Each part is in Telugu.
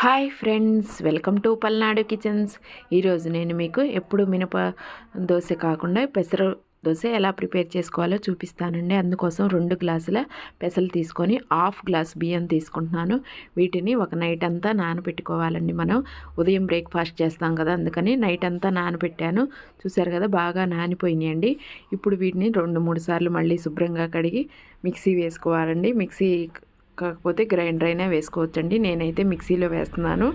Hi friends welcome to Palnadu kitchens. ఈరోజు నేను మీకు ఎప్పుడు మినప దోశ కాకుండా పెసర దోశ ఎలా ప్రిపేర్ చేసుకోవాలో చూపిస్తానండి. అందుకోసం రెండు గ్లాసుల పెసలు తీసుకొని హాఫ్ గ్లాస్ బియ్యం తీసుకుంటున్నాను. వీటిని ఒక నైట్ అంతా నానబెట్టుకోవాలండి మనం. ఉదయం బ్రేక్ఫాస్ట్ చేస్తాం కదా అందుకని నైట్ అంతా నానబెట్టాను చూసారు కదా బాగా నానిపోయినాయండి. ఇప్పుడు వీటిని రెండు మూడు సార్లు మళ్ళీ శుభ్రంగా కడిగి మిక్సీ వేసుకోవాలండి. మిక్సీ కాకపోతే గ్రైండర్ అయినా వేసుకోవచ్చండి. నేనైతే మిక్సీలో వేస్తున్నాను.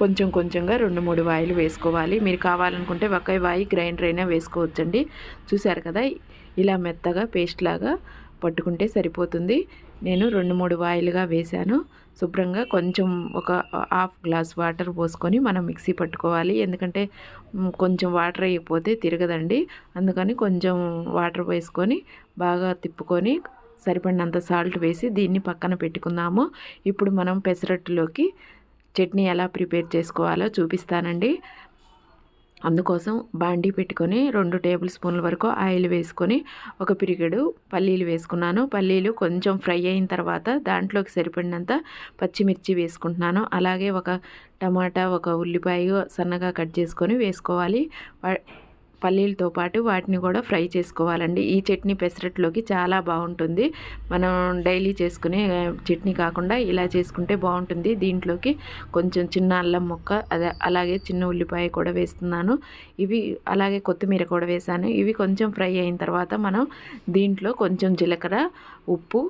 కొంచెం కొంచెంగా రెండు మూడు వాయిలు వేసుకోవాలి. మీరు కావాలనుకుంటే ఒకే వాయి గ్రైండర్ అయినా వేసుకోవచ్చండి. చూసారు కదా ఇలా మెత్తగా పేస్ట్ లాగా పట్టుకుంటే సరిపోతుంది. నేను రెండు మూడు వాయిలుగా వేశాను. శుభ్రంగా కొంచెం ఒక హాఫ్ గ్లాస్ వాటర్ పోసుకొని మనం మిక్సీ పట్టుకోవాలి. ఎందుకంటే కొంచెం వాటర్ అయిపోతే తిరగదండి. అందుకని కొంచెం వాటర్ వేసుకొని బాగా తిప్పుకొని సరిపడినంత సాల్ట్ వేసి దీన్ని పక్కన పెట్టుకుందాము. ఇప్పుడు మనం పెసరట్టులోకి చట్నీ ఎలా ప్రిపేర్ చేసుకోవాలో చూపిస్తానండి. అందుకోసం బాండీ పెట్టుకొని రెండు టేబుల్ స్పూన్ల వరకు ఆయిల్ వేసుకొని ఒక పిరిగడు పల్లీలు వేసుకున్నాను. పల్లీలు కొంచెం ఫ్రై అయిన తర్వాత దాంట్లోకి సరిపడినంత పచ్చిమిర్చి వేసుకుంటున్నాను. అలాగే ఒక టమాటా ఒక ఉల్లిపాయ సన్నగా కట్ చేసుకొని వేసుకోవాలి. పల్లీలతో పాటు వాటిని కూడా ఫ్రై చేసుకోవాలండి. ఈ చట్నీ పెసరట్లోకి చాలా బాగుంటుంది. మనం డైలీ చేసుకునే చట్నీ కాకుండా ఇలా చేసుకుంటే బాగుంటుంది. దీంట్లోకి కొంచెం చిన్న అల్లం ముక్క అదే అలాగే చిన్న ఉల్లిపాయ కూడా వేస్తున్నాను. ఇవి అలాగే కొత్తిమీర కూడా వేసాను ఇవి కొంచెం ఫ్రై అయిన తర్వాత మనం దీంట్లో కొంచెం జీలకర్ర ఉప్పు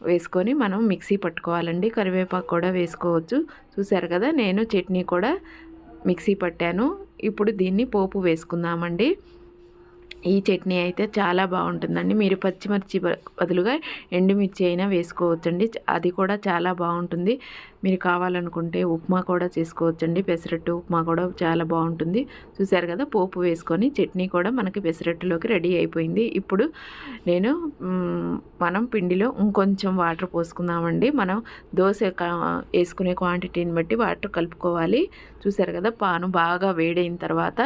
వేసుకొని మనం మిక్సీ పట్టుకోవాలండి. కరివేపాకు కూడా వేసుకోవచ్చు. చూసారు కదా నేను చట్నీ కూడా మిక్సీ పట్టాను. ఇప్పుడు దీన్ని పోపు వేసుకుందామండి. ఈ చట్నీ అయితే చాలా బాగుంటుందండి. మీరు పచ్చిమిర్చి బదులుగా ఎండుమిర్చి అయినా వేసుకోవచ్చండి. అది కూడా చాలా బాగుంటుంది. మీరు కావాలనుకుంటే ఉప్మా కూడా చేసుకోవచ్చండి. పెసరట్టు ఉప్మా కూడా చాలా బాగుంటుంది. చూసారు కదా పోపు వేసుకొని చట్నీ కూడా మనకి పెసరట్టులోకి రెడీ అయిపోయింది. ఇప్పుడు నేను మనం పిండిలో ఇంకొంచెం వాటర్ పోసుకుందామండి. మనం దోశ వేసుకునే క్వాంటిటీని బట్టి వాటర్ కలుపుకోవాలి. చూసారు కదా పాను బాగా వేడైన తర్వాత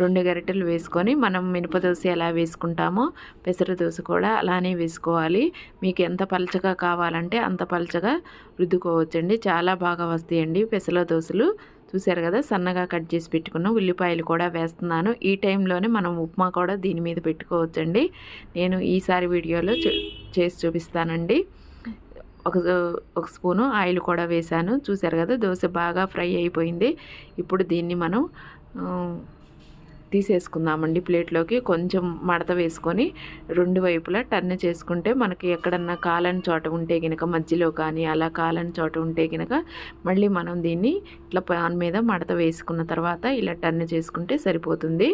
రెండు గరిటెలు వేసుకొని మనం మినప దోశ ఎలా వేసుకుంటామో పెసర దోశ కూడా అలానే వేసుకోవాలి. మీకు ఎంత పలచగా కావాలంటే అంత పలచగా రుద్దుకోవచ్చండి. చాలా బాగా వస్తాయండి పెసల దోశలు. చూసారు కదా సన్నగా కట్ చేసి పెట్టుకున్న ఉల్లిపాయలు కూడా వేస్తున్నాను. ఈ టైంలోనే మనం ఉప్మా కూడా దీని మీద పెట్టుకోవచ్చండి. నేను ఈసారి వీడియోలో చేసి చూపిస్తానండి. ఒక ఒక స్పూను ఆయిల్ కూడా వేశాను. చూసారు కదా దోశ బాగా ఫ్రై అయిపోయింది. ఇప్పుడు దీన్ని మనం తీసేసుకుందామండి ప్లేట్లోకి. కొంచెం మడత వేసుకొని రెండు వైపులా టర్న్ చేసుకుంటే మనకి ఎక్కడన్నా కాలని చోట ఉంటే కనుక మధ్యలో కానీ అలా కాలని చోట ఉంటే కనుక మళ్ళీ మనం దీన్ని ఇట్లా పాన్ మీద మడత వేసుకున్న తర్వాత ఇలా టర్న్ చేసుకుంటే సరిపోతుంది.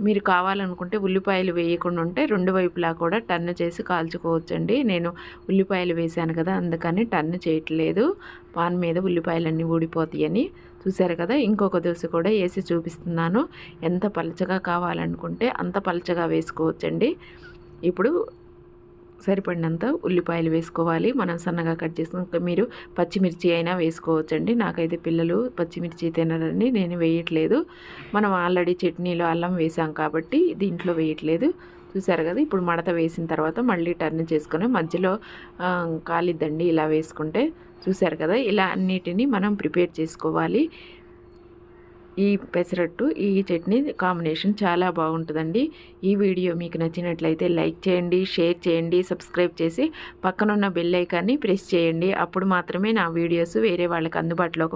మీరు కావాలనుకుంటే ఉల్లిపాయలు వేయకుండా ఉంటే రెండు వైపులా కూడా టర్న్ చేసి కాల్చుకోవచ్చండి. నేను ఉల్లిపాయలు వేశాను కదా అందుకని టర్న్ చేయట్లేదు. పాన్ మీద ఉల్లిపాయలన్నీ ఊడిపోతాయని చూసారు కదా ఇంకొక దోశ కూడా వేసి చూపిస్తున్నాను. ఎంత పలచగా కావాలనుకుంటే అంత పలచగా వేసుకోవచ్చండి. ఇప్పుడు సరిపడినంత ఉల్లిపాయలు వేసుకోవాలి. మనం సన్నగా కట్ చేసుకుని మీరు పచ్చిమిర్చి అయినా వేసుకోవచ్చండి. నాకైతే పిల్లలు పచ్చిమిర్చి తినరని నేను వేయట్లేదు. మనం ఆల్రెడీ చట్నీలో అల్లం వేసాం కాబట్టి దీంట్లో వేయట్లేదు. చూసారు కదా ఇప్పుడు మడత వేసిన తర్వాత మళ్ళీ టర్న్ చేసుకొని మధ్యలో కాలిద్దండి ఇలా వేసుకుంటే చూసారు కదా ఇలా అన్నిటినీ మనం ప్రిపేర్ చేసుకోవాలి. ఈ పెసరట్టు ఈ చట్నీ కాంబినేషన్ చాలా బాగుంటుందండి. ఈ వీడియో మీకు నచ్చినట్లయితే లైక్ చేయండి షేర్ చేయండి సబ్స్క్రైబ్ చేసి పక్కనున్న బెల్ ఐకాన్ని ప్రెస్ చేయండి. అప్పుడు మాత్రమే నా వీడియోస్ వేరే వాళ్ళకి అందుబాటులోకి